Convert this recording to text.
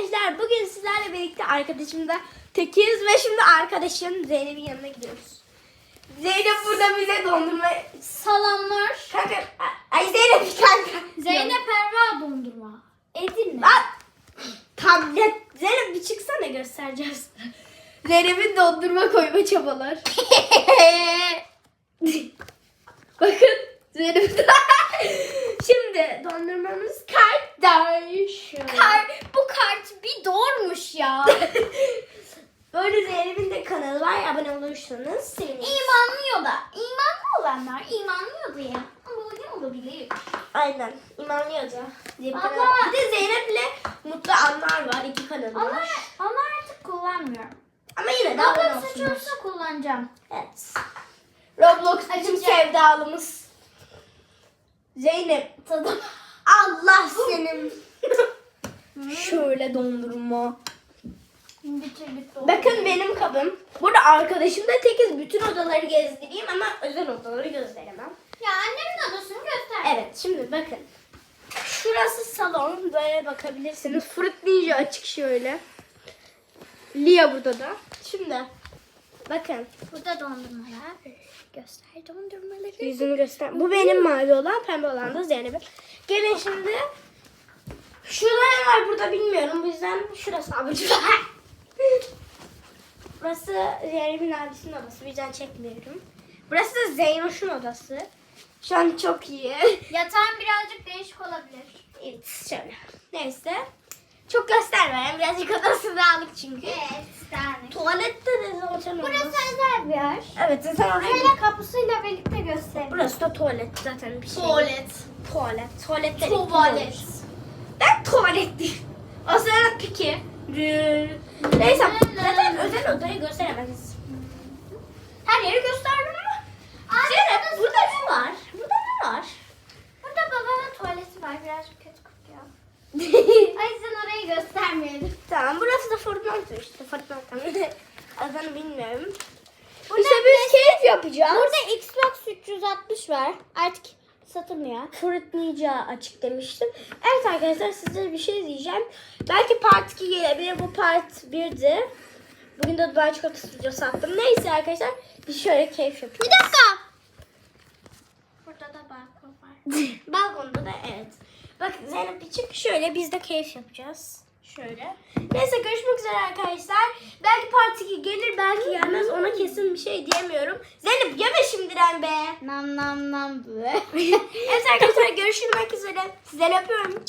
arkadaşlar bugün sizlerle birlikte arkadaşımda tekiz ve şimdi arkadaşım Zeynep'in yanına gidiyoruz. Zeynep burada bize dondurma... Salamlar. Kanka, ay Zeynep kanka. Zeynep Erva dondurma. Edirne. Lan! Tablet. Zeynep bir çıksana göstereceğiz. Zeynep'in dondurma koyma çabalar. Bakın Zeynep. Şimdi dondurmamız kardeş. Kar, bu kart bir doğurmuş ya. Böyle Zeynep'in de kanalı var. Abone olursanız seviniriz. İmanlıyor da. İmanlı olanlar imanlıyordu ya. Ama ne olabilir? Aynen. İmanlıyordu. Diye bir Abla. kanal- Bir de Zeynep'le mutlu anlar var. iki kanalı var. Onlar artık kullanmıyorum. Ama yine de abone Roblox olsunlar. açılırsa kullanacağım. Evet. Roblox bizim sevdalımız. Zeynep. Tadım. Allah senin. Şöyle dondurma. Bakın benim kabım. Burada arkadaşım da tekiz. Bütün odaları gezdireyim ama özel odaları gösteremem. Ya annemin odasını göster. Evet şimdi bakın. Şurası salon. Böyle bakabilirsiniz. Fruit Ninja açık şöyle. Lia burada da. Şimdi bakın. Burada dondurmalar. Göster dondurmaları. Yüzünü göster. Bu benim mavi olan, pembe olan da Zeynep'in. Gelin şimdi. Şurada ne var burada bilmiyorum. Bu yüzden şurası abici. Burası Zeynep'in abisinin odası. Bu yüzden çekmiyorum. Burası da Zeynoş'un odası. Şu an çok iyi. Yatağın birazcık değişik olabilir. Evet şöyle. Neyse. Çok göstermeyelim. Birazcık odası dağınık çünkü. Evet, tane. Tuvalette de zaten olmaz. Burası özel bir yer. Evet zaten oraya Şöyle kapısıyla birlikte göstereyim. Burası da tuvalet zaten bir şey. Tuvalet. Tuvalet. Tuvalette Tuvalet. Ben tuvalet değil. O sırada piki. Neyse zaten özel odayı gösteremeyiz. Her yeri gösterdim ama. Zeynep burada ne var? Burada ne var? Burada babamın tuvaleti var. Birazcık kötü kokuyor. O yüzden orayı göstermeyelim. tamam burası da İşte. Fortnite adını bilmiyorum. Burada işte biz keyif yapacağız. Burada Xbox 360 var. Artık satılmıyor. Ninja açık demiştim. Evet arkadaşlar size bir şey diyeceğim. Belki part 2 gelebilir. Bu part 1'di. Bugün de Dubai çikolatası videosu attım. Neyse arkadaşlar biz şöyle keyif yapıyoruz. Bir dakika. Burada da balkon var. Balkonda da evet. Bak Zeynep bir çık şöyle biz de keyif yapacağız. Şöyle. Neyse görüşmek üzere arkadaşlar. Belki part 2 gelir belki gelmez. Ona kesin bir şey diyemiyorum. Zeynep yeme şimdiden be. Nam nam nam. evet arkadaşlar görüşmek üzere. Sizleri öpüyorum.